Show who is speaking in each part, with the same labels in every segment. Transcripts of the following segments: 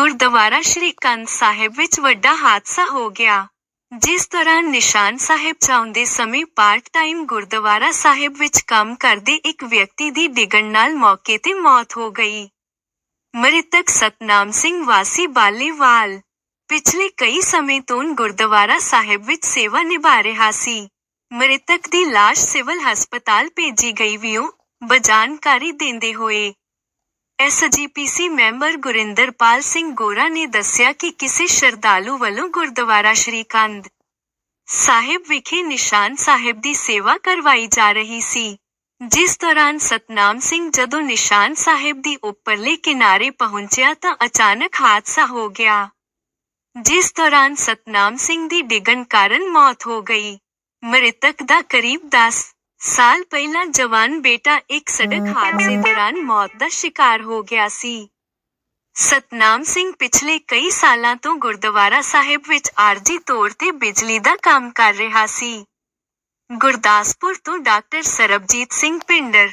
Speaker 1: ਗੁਰਦੁਆਰਾ ਸ਼੍ਰੀ ਕੰਧ ਸਾਹਿਬ ਵਿੱਚ ਵੱਡਾ ਹਾਦਸਾ ਹੋ ਗਿਆ, ਜਿਸ ਦੌਰਾਨ ਨਿਸ਼ਾਨ ਸਾਹਿਬ ਚਾਉਂਦੇ ਸਮੇਂ ਪਾਰਟ ਟਾਈਮ ਗੁਰਦੁਆਰਾ ਸਾਹਿਬ ਵਿੱਚ ਕੰਮ ਕਰਦੇ ਇੱਕ ਵਿਅਕਤੀ ਦੀ ਡਿੱਗਣ ਨਾਲ ਮੌਕੇ ਤੇ ਮੌਤ ਹੋ ਗਈ। ਮ੍ਰਿਤਕ ਸਤਨਾਮ ਸਿੰਘ ਵਾਸੀ ਬਾਲੀਵਾਲ ਪਿਛਲੇ ਕਈ ਸਮੇਂ ਤੋਂ ਗੁਰਦੁਆਰਾ ਸਾਹਿਬ ਵਿੱਚ ਸੇਵਾ ਨਿਭਾ ਰਿਹਾ ਸੀ। ਮ੍ਰਿਤਕ ਦੀ ਲਾਸ਼ ਸਿਵਲ ਹਸਪਤਾਲ ਭੇਜੀ ਗਈ ਵਿਓ ਬਜਾਨਕਾਰੀ ਦਿੰਦੇ ਹੋਏ ਐਸਜੀਪੀਸੀ ਮੈਂਬਰ ਗੁਰਿੰਦਰਪਾਲ ਸਿੰਘ ਗੋਰਾ ਨੇ ਦੱਸਿਆ ਕਿ ਕਿਸੇ ਸ਼ਰਧਾਲੂ ਵੱਲੋਂ ਗੁਰਦੁਆਰਾ ਸ਼੍ਰੀ ਕੰਧ ਸਾਹਿਬ ਵਿਖੇ ਨਿਸ਼ਾਨ ਸਾਹਿਬ ਦੀ ਸੇਵਾ ਕਰਵਾਈ ਜਾ ਰਹੀ ਸੀ। ਜਿਸ ਦੌਰਾਨ ਸਤਨਾਮ ਸਿੰਘ ਜਦੋਂ ਨਿਸ਼ਾਨ ਸਾਹਿਬ ਦੀ ਉੱਪਰਲੇ ਕਿਨਾਰੇ ਪਹੁੰਚਿਆ ਤਾਂ ਅਚਾਨਕ ਹਾਦਸਾ ਹੋ ਗਿਆ। ਜਿਸ ਦੌਰਾਨ ਸਤਨਾਮ ਸਿੰਘ ਦੀ ਡਿੱਗਣ ਕਾਰਨ ਮੌਤ ਹੋ ਗਈ। ਮ੍ਰਿਤਕ ਦਾ ਕਰੀਬ 10 ਸਾਲ ਪਹਿਲਾਂ ਜਵਾਨ ਬੇਟਾ ਇੱਕ ਸੜਕ ਹਾਦਸੇ ਦੌਰਾਨ ਮੌਤ ਦਾ ਸ਼ਿਕਾਰ ਹੋ ਗਿਆ ਸੀ। ਸਤਨਾਮ ਸਿੰਘ ਪਿਛਲੇ ਕਈ ਸਾਲਾਂ ਤੋਂ ਗੁਰਦੁਆਰਾ ਸਾਹਿਬ ਵਿੱਚ ਆਰਜੀ ਤੌਰ ਤੇ ਬਿਜਲੀ ਦਾ ਕੰਮ ਕਰ ਰਿਹਾ ਸੀ। ਗੁਰਦਾਸਪੁਰ ਤੋਂ ਡਾਕਟਰ ਸਰਬਜੀਤ ਸਿੰਘ ਪਿੰਡਰ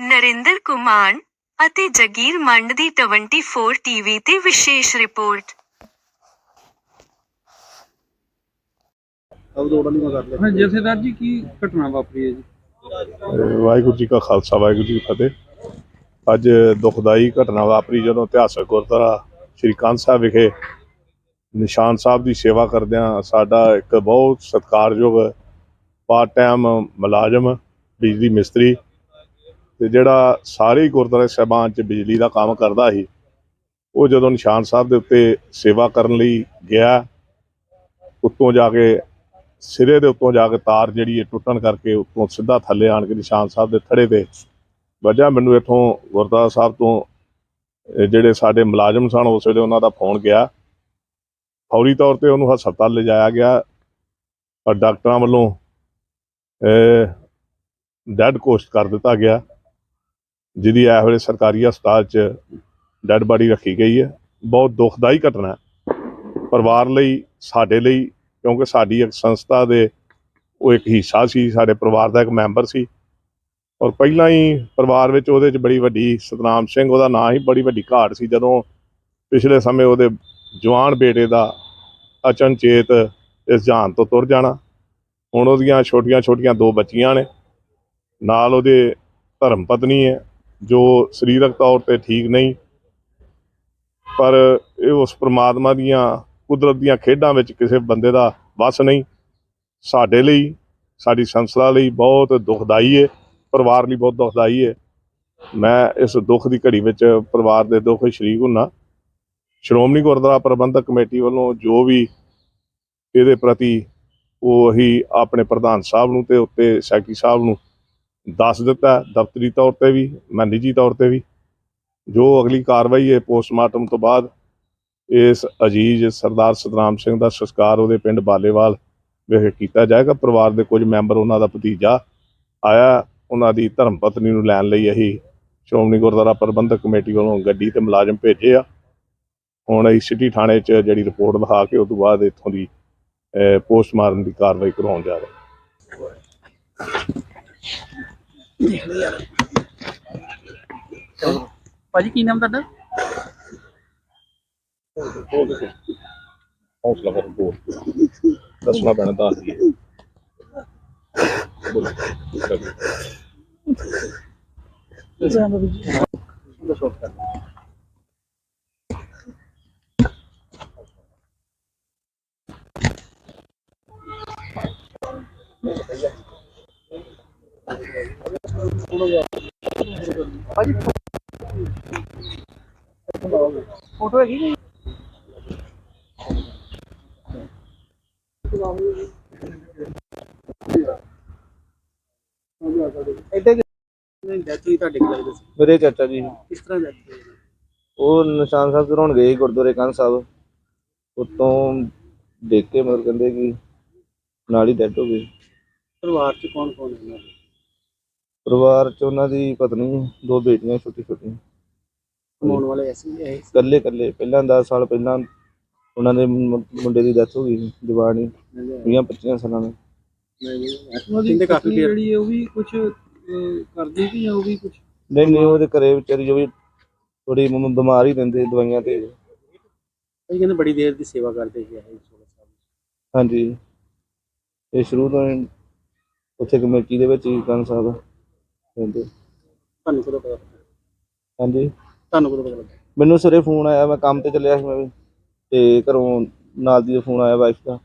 Speaker 1: ਨਰਿੰਦਰ ਕੁਮਾਰ ਅਤੇ ਜਗੀਰ ਮੰਡ ਦੀ 24 ਟੀਵੀ ਤੇ ਵਿਸ਼ੇਸ਼ ਰਿਪੋਰਟ।
Speaker 2: ਅਬ ਦੌੜਨ ਨਹੀਂ ਕਰ
Speaker 3: ਹਾਂ ਜਥੇਦਾਰ ਜੀ ਕੀ ਘਟਨਾ ਵਾਪਰੀ ਹੈ ਜੀ?
Speaker 4: ਵਾਹਿਗੁਰੂ ਜੀ ਕਾ ਖਾਲਸਾ, ਵਾਹਿਗੁਰੂ ਜੀ ਕੀ ਫਤਿਹ। ਅੱਜ ਦੁਖਦਾਈ ਘਟਨਾ ਵਾਪਰੀ ਜਦੋਂ ਇਤਿਹਾਸਕ ਗੁਰਦੁਆਰਾ ਸ਼੍ਰੀ ਕਾਂਤ ਸਾਹਿਬ ਵਿਖੇ ਨਿਸ਼ਾਨ ਸਾਹਿਬ ਦੀ ਸੇਵਾ ਕਰਦਿਆਂ ਸਾਡਾ ਇੱਕ ਬਹੁਤ ਸਤਿਕਾਰਯੋਗ ਪਾਰਟ ਟਾਈਮ ਮੁਲਾਜ਼ਮ, ਬਿਜਲੀ ਮਿਸਤਰੀ ਤੇ ਜਿਹੜਾ ਸਾਰੇ ਗੁਰਦੁਆਰੇ ਸਾਹਿਬਾਨ 'ਚ ਬਿਜਲੀ ਦਾ ਕੰਮ ਕਰਦਾ ਸੀ, ਉਹ ਜਦੋਂ ਨਿਸ਼ਾਨ ਸਾਹਿਬ ਦੇ ਉੱਤੇ ਸੇਵਾ ਕਰਨ ਲਈ ਗਿਆ, ਉੱਤੋਂ ਜਾ ਕੇ ਸਿਰੇ ਦੇ ਉੱਤੋਂ ਜਾ ਕੇ ਤਾਰ ਜਿਹੜੀ ਹੈ ਟੁੱਟਣ ਕਰਕੇ ਉੱਤੋਂ ਸਿੱਧਾ ਥੱਲੇ ਆਣ ਕੇ ਨਿਸ਼ਾਨ ਸਾਹਿਬ ਦੇ ਥੜੇ ਤੇ ਵਜਾ ਮੈਨੂੰ ਇੱਥੋਂ ਗੁਰਦੁਆਰਾ ਸਾਹਿਬ ਤੋਂ ਜਿਹੜੇ ਸਾਡੇ ਮੁਲਾਜ਼ਮ ਸਨ, ਉਸ ਵੇਲੇ ਉਹਨਾਂ ਦਾ ਫੋਨ ਗਿਆ। ਫੌਰੀ ਤੌਰ ਤੇ ਉਹਨੂੰ ਹਸਪਤਾਲ ਲਿਜਾਇਆ ਗਿਆ। ਪਰ ਡਾਕਟਰਾਂ ਵੱਲੋਂ ਡੈਡ ਕੋਸਟ ਕਰ ਦਿੱਤਾ ਗਿਆ, ਜਿਹਦੀ ਇਹ ਵੇਲੇ ਸਰਕਾਰੀ ਹਸਪਤਾਲ 'ਚ ਡੈਡ ਬਾਡੀ ਰੱਖੀ ਗਈ ਹੈ। ਬਹੁਤ ਦੁਖਦਾਈ ਘਟਨਾ ਪਰਿਵਾਰ ਲਈ, ਸਾਡੇ ਲਈ ਕਿਉਂਕਿ ਸਾਡੀ ਇੱਕ ਸੰਸਥਾ ਦੇ ਉਹ ਇੱਕ ਹਿੱਸਾ ਸੀ, ਸਾਡੇ ਪਰਿਵਾਰ ਦਾ ਇੱਕ ਮੈਂਬਰ ਸੀ। ਔਰ ਪਹਿਲਾਂ ਹੀ ਪਰਿਵਾਰ ਵਿੱਚ ਉਹਦੇ 'ਚ ਬੜੀ ਵੱਡੀ ਸਤਨਾਮ ਸਿੰਘ, ਉਹਦਾ ਨਾਂ ਹੀ ਬੜੀ ਵੱਡੀ ਘਾਟ ਸੀ। ਜਦੋਂ ਪਿਛਲੇ ਸਮੇਂ ਉਹਦੇ ਜਵਾਨ ਬੇਟੇ ਦਾ ਅਚਨਚੇਤ ਇਸ ਜਾਨ ਤੋਂ ਤੁਰ ਜਾਣਾ, ਹੁਣ ਉਹਦੀਆਂ ਛੋਟੀਆਂ-ਛੋਟੀਆਂ ਦੋ ਬੱਚੀਆਂ ਨੇ। ਨਾਲ ਉਹਦੇ ਧਰਮ ਪਤਨੀ ਹੈ, ਜੋ ਸਰੀਰਕ ਤੌਰ ਤੇ ਠੀਕ ਨਹੀਂ, ਪਰ ਇਹ ਉਸ ਪ੍ਰਮਾਤਮਾ ਦੀਆਂ ਕੁਦਰਤ ਦੀਆਂ ਖੇਡਾਂ ਵਿੱਚ ਕਿਸੇ ਬੰਦੇ ਦਾ ਵੱਸ ਨਹੀਂ। ਸਾਡੇ ਲਈ, ਸਾਡੀ ਸੰਸਥਾ ਲਈ ਬਹੁਤ ਦੁਖਦਾਈ ਹੈ ਪਰਿਵਾਰ ਲਈ ਬਹੁਤ ਦੁਖਦਾਈ ਹੈ ਮੈਂ ਇਸ ਦੁੱਖ ਦੀ ਘੜੀ ਵਿੱਚ ਪਰਿਵਾਰ ਦੇ ਦੁੱਖ ਸ਼ਰੀਕ ਹੁੰਨਾ। ਸ਼੍ਰੋਮਣੀ ਗੁਰਦੁਆਰਾ ਪ੍ਰਬੰਧਕ ਕਮੇਟੀ ਵੱਲੋਂ ਜੋ ਵੀ ਇਹਦੇ ਪ੍ਰਤੀ ਉਹ ਹੀ ਆਪਣੇ ਪ੍ਰਧਾਨ ਸਾਹਿਬ ਨੂੰ ਤੇ ਉੱਤੇ ਸੈਕਟਰੀ ਸਾਹਿਬ ਨੂੰ ਦੱਸ ਦਿੱਤਾ, ਦਫ਼ਤਰੀ ਤੌਰ ਤੇ ਵੀ ਮੈਂ ਨਿੱਜੀ ਤੌਰ ਤੇ ਵੀ। ਜੋ ਅਗਲੀ ਕਾਰਵਾਈ ਹੈ, ਪੋਸਟਮਾਰਟਮ ਤੋਂ ਬਾਅਦ ਇਸ ਅਜੀਜ਼ ਸਰਦਾਰ ਸਤਨਾਮ ਸਿੰਘ ਦਾ ਸੰਸਕਾਰ ਉਹਦੇ ਪਿੰਡ ਬਾਲੇਵਾਲ ਵਿਖੇ ਕੀਤਾ ਜਾਏਗਾ। ਪਰਿਵਾਰ ਦੇ ਕੁਝ ਮੈਂਬਰ ਉਹਨਾਂ ਦਾ ਭਤੀਜਾ ਆਇਆ, ਉਹਨਾਂ ਦੀ ਧਰਮ ਪਤਨੀ ਨੂੰ ਲੈਣ ਲਈ ਅਸੀਂ ਸ਼੍ਰੋਮਣੀ ਗੁਰਦੁਆਰਾ ਪ੍ਰਬੰਧਕ ਕਮੇਟੀ ਵੱਲੋਂ ਗੱਡੀ ਤੇ ਮੁਲਾਜ਼ਮ ਭੇਜੇ ਆ। ਹੁਣ ਅਸੀਂ ਸਿਟੀ ਥਾਣੇ 'ਚ ਜਿਹੜੀ ਰਿਪੋਰਟ ਲਿਖਾ ਕੇ ਉਸ ਤੋਂ ਬਾਅਦ ਇੱਥੋਂ ਦੀ ਪੋਸਟਮਾਰਟਮ ਦੀ ਕਾਰਵਾਈ ਕਰਵਾਉਣ ਜਾ ਰਹੇ
Speaker 3: ਭਾਜੀ, ਕੀ ਨਾਮ ਤੁਹਾਡਾ?
Speaker 4: ਹੌਸਲਾ ਕਰੋ ਬੋਲ ਦੱਸਣਾ ਪੈਣਾ ਦੱਸ ਦਈਏ
Speaker 3: ਫੋਟੋ ਹੈਗੀ ਜੀ
Speaker 2: ਇੱਥੇ ਡੈਥ ਹੋਈ ਤੁਹਾਡੇ ਕੋਲ ਲੱਗਦਾ ਸੀ
Speaker 5: ਮੇਰੇ ਚਾਚਾ ਜੀ।
Speaker 2: ਕਿਸ ਤਰ੍ਹਾਂ ਡੈਥ ਹੋਈ?
Speaker 5: ਉਹ ਨਿਸ਼ਾਨ ਸਾਹਿਬ ਚੜਾਉਣ ਗਏ ਸੀ ਗੁਰਦੁਆਰੇ ਕੰਨ ਸਾਹਿਬ। ਉਤੋਂ ਦੇਖ ਕੇ ਮਤਲਬ ਕਹਿੰਦੇ ਕਿ ਨਾਲ ਹੀ ਡੈਡ ਹੋ ਗਏ।
Speaker 2: ਪਰਿਵਾਰ ਚ ਕੌਣ ਕੌਣ ਹੈ?
Speaker 5: ਪਰਿਵਾਰ ਚ ਉਹਨਾਂ ਦੀ ਪਤਨੀ ਦੋ ਬੇਟੀਆਂ ਛੋਟੀ ਛੋਟੀਆਂ
Speaker 2: ਕਮਾਉਣ ਵਾਲੇ ਐਸੇ ਹੀ ਹੈ?
Speaker 5: ਇਕੱਲੇ ਇਕੱਲੇ ਪਹਿਲਾਂ 10 ਸਾਲ ਪਹਿਲਾਂ ਉਹਨਾਂ ਦੇ ਮੁੰ- ਮੁੰਡੇ ਦੀ ਡੈਥ ਹੋ ਗਈ ਸੀ, ਜਵਾਨੀ 20 25 ਸਾਲਾਂ ਦੇ।
Speaker 2: ਕਾਫੀ ਦੇਰ
Speaker 3: ਜਿਹੜੀ ਹੈ ਉਹ ਵੀ ਕੁਝ ਕਰਦੀ ਕਿ ਜਾਂ ਉਹ ਵੀ ਕੁਝ
Speaker 5: ਨਹੀਂ ਨਹੀਂ ਉਹਦੇ ਘਰੇ ਵਿਚਾਰੀ ਜੋ ਵੀ ਥੋੜੀ ਬਿਮਾਰ ਹੀ ਰਹਿੰਦੇ ਦਵਾਈਆਂ ਤੇ।
Speaker 2: ਭਾਈ ਕਹਿੰਦੇ ਬੜੀ ਦੇਰ ਦੀ ਸੇਵਾ ਕਰਦੇ ਸੀ ਇਹ ਸੋਲਾ
Speaker 5: ਹਾਂਜੀ। ਇਹ ਸ਼ੁਰੂ ਤੋਂ ਹੀ ਉੱਥੇ ਕਮੇਟੀ ਦੇ ਵਿੱਚ ਹੀ ਕੰਨ ਸਾਹਿਬ ਰਹਿੰਦੇ।
Speaker 2: ਤੁਹਾਨੂੰ ਕਦੋਂ ਪਤਾ ਲੱਗਾ?
Speaker 5: ਹਾਂਜੀ।
Speaker 2: ਤੁਹਾਨੂੰ ਕਦੋਂ ਪਤਾ ਲੱਗਾ?
Speaker 5: ਮੈਨੂੰ ਸਵੇਰੇ ਫੋਨ ਆਇਆ ਮੈਂ ਕੰਮ ਤੇ ਚੱਲਿਆ ਸੀ ਮੈਂ ਵੀ। ਤੇ ਘਰੋਂ ਨਾਲ ਦੀ ਫੋਨ ਆਇਆ ਵਾਈਫ ਦਾ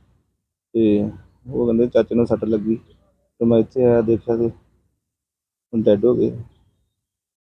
Speaker 5: ਤੇ ਉਹ ਕਹਿੰਦੇ ਚਾਚੇ ਨੂੰ ਸੱਟ ਲੱਗੀ ਤੇ ਮੈਂ ਇੱਥੇ ਆਇਆ ਦੇਖਿਆ ਤੇ ਹੁਣ ਡੈੱਡ ਹੋ ਗਏ।